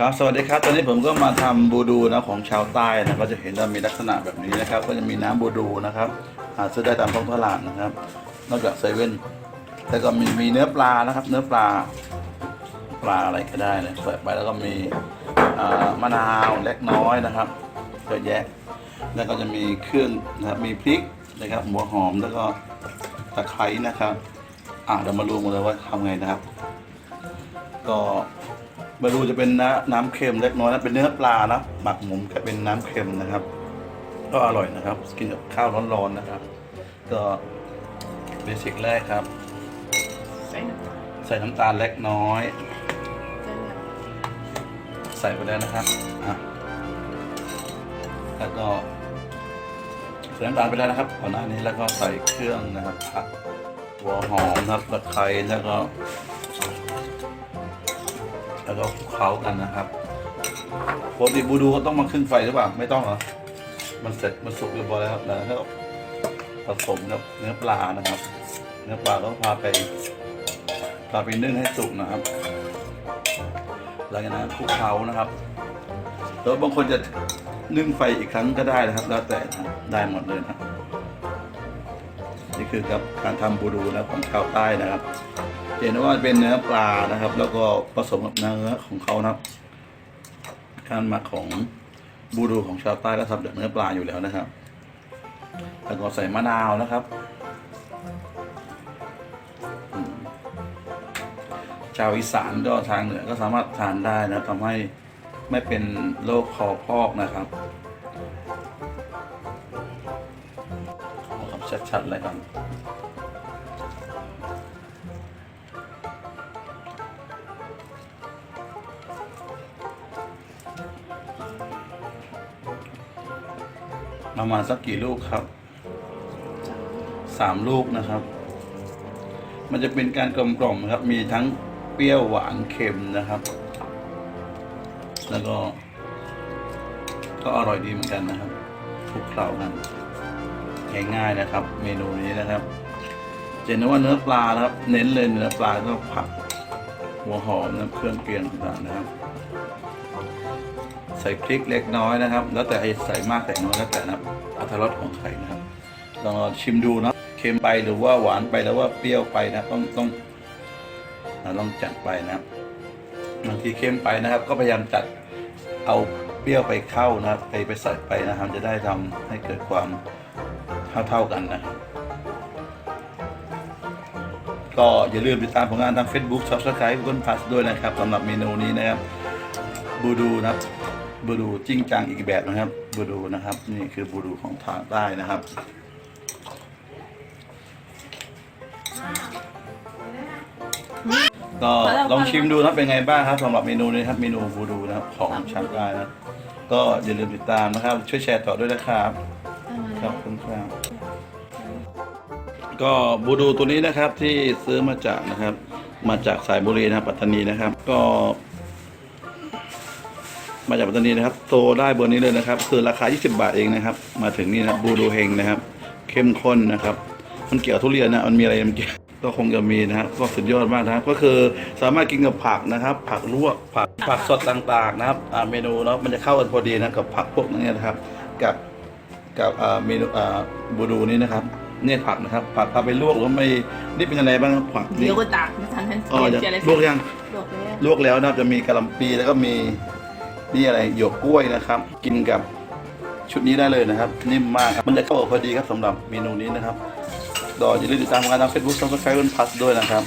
ครับสวัสดีครับตอนนี้ผมก็มาทำบูดูนะของชาวใต้นะก็จะเห็นว่ามีลักษณะแบบนี้นะครับ ก็จะมีน้ำบูดูนะครับหาซื้อได้ตามท้องตลาดนะครับ นอกจากเซเว่นแล้วก็มีมีเนื้อปลานะครับ เนื้อปลาปลาอะไรก็ได้เลยเปิดไปแล้วก็มีมะนาวเล็กน้อยนะครับเยอะแยะ แล้วก็จะมีเครื่องนะครับมีพริกนะครับหัวหอมแล้วก็ตะไคร้นะครับอ่าเดี๋ยวมาดูกันเลยว่าทำไงนะครับ ก็มาดูจะเป็นน้ำน้ำเค็มเล็กน้อยนะเป็นเนื้อปลานะหมักหมุมกับเป็นน้ำเค็มนะครับ ก็อร่อยนะครับ กินกับข้าวร้อนๆนะครับ ก็เบสิกแรกครับ ใส่น้ำตาลใส่น้ำตาลเล็กน้อยใส่แบบใส่ไปแล้วนะครับอะแล้วก็ใส่น้ำตาลไปแล้วนะครับก่อนหน้านี้แล้วก็ใส่เครื่องนะครับผักหัวหอมนะครับตะไคร้แล้วก็ แล้วก็คลุกเคล้ากันนะครับปกติบูดูก็ต้องมาขึ้นไฟหรือเปล่า ไม่ต้องเหรอ มันเสร็จมันสุกเรียบร้อยแล้วครับแล้วก็ผสมกับเนื้อปลานะครับ เนื้อปลาต้องพาไปพาไปนึ่งให้สุกนะครับ หลังจากนั้นคลุกเคล้านะครับ แล้วบางคนจะนึ่งไฟอีกครั้งก็ได้นะครับ แล้วแต่นะได้หมดเลยนะนี่คือครับการทำบูดูนะของชาวใต้นะครับ เห็นว่าเป็นเนื้อปลานะครับ แล้วก็ผสมกับเนื้อของเขานะครับ การหมักของบูดูของชาวใต้ก็ทำจากเนื้อปลาอยู่แล้วนะครับแล้วก็ใส่มะนาวนะครับชาวอีสานก็ทางเหนือก็สามารถทานได้นะทำให้ไม่เป็นโรคคอพอกนะครับเอาครับชัดๆเลยครับ ประมาณสักกี่ลูกครับสามลูกนะครับ มันจะเป็นการกลมกล่อมครับ มีทั้งเปรี้ยวหวานเค็มนะครับ แล้วก็ ก็อร่อยดีเหมือนกันนะครับคลุกเคล้ากันง่ายๆนะครับ เมนูนี้นะครับเห็นว่าเนื้อปลานะครับ เน้นเลยเนื้อปลาก็ผักหัวหอมน้ำเครื่องเคียงต่างๆนะครับ ใส่พริกเล็กน้อยนะครับ แล้วแต่ใส่มากใส่น้อยแล้วแต่นะอัตรสของใครนะครับลองชิมดูนะเค็มไปหรือว่าหวานไปหรือว่าเปรี้ยวไปนะต้องต้องอ่าลองจัดไปนะบางทีเค็มไปนะครับ ก็พยายามจัดเอาเปรี้ยวไปเข้านะครับไปไปใส่ไปนะครับ จะได้ทำให้เกิดความเท่าเท่าๆกันนะครับก็อย่าลืมติดตามผลงานทาง Facebook Subscribe Google Plus ด้วยนะครับสำหรับเมนูนี้นะครับบูดูนะครับ บูดูจริงจังอีกแบบนะครับบูดูนะครับ นี่คือบูดูของทางใต้นะครับก็ลองชิมดูนะเป็นไงบ้างครับสำหรับเมนูนี้ครับเมนูบูดูนะครับของชาวใต้นะก็อย่าลืมติดตามนะครับ ช่วยแชร์ต่อด้วยนะครับขอบคุณครับก็บูดูตัวนี้นะครับที่ซื้อมาจากนะครับ มาจากสายบุรีนะครับปัตตานีนะครับ ก็ มาจากปัตตานีนะครับโตได้เบอร์นี้เลยนะครับ คือราคา 20 บาทเองนะครับ มาถึงนี่นะครับบูดูเฮงนะครับ เข้มข้นนะครับ มันเกี่ยวทุเรียนนะมันมีอะไรมันเกี่ยวก็คงจะมีนะครับก็สุดยอดมากนะครับ ก็คือสามารถกินกับผักนะครับ ผักลวกผักผักสดต่างๆนะครับอ่าเมนูแล้วมันจะเข้ากันพอดีนะกับผักพวกนี้นะครับ กับกับอ่าเมนูอ่าบูดูนี้นะครับเนี่ยผักนะครับ ผักเอาไปลวกแล้วไม่นี่เป็นยังไงบ้างครับผักนี่เดี๋ยวก็ตากไม่ทันทันอ๋อเปลี่ยนจะเจอะไรลวกยังลวกแล้วลวกแล้วนะครับจะมีกะหล่ำปีแล้วก็มี นี่อะไรหยวกกล้วยนะครับ กินกับชุดนี้ได้เลยนะครับ นิ่มมากครับมันจะเข้ากับพอดีครับสำหรับเมนูนี้นะครับดออย่าลืมติดตามงานทางเฟซบุ๊กซับสไครต์บนพัสด้วยนะครับ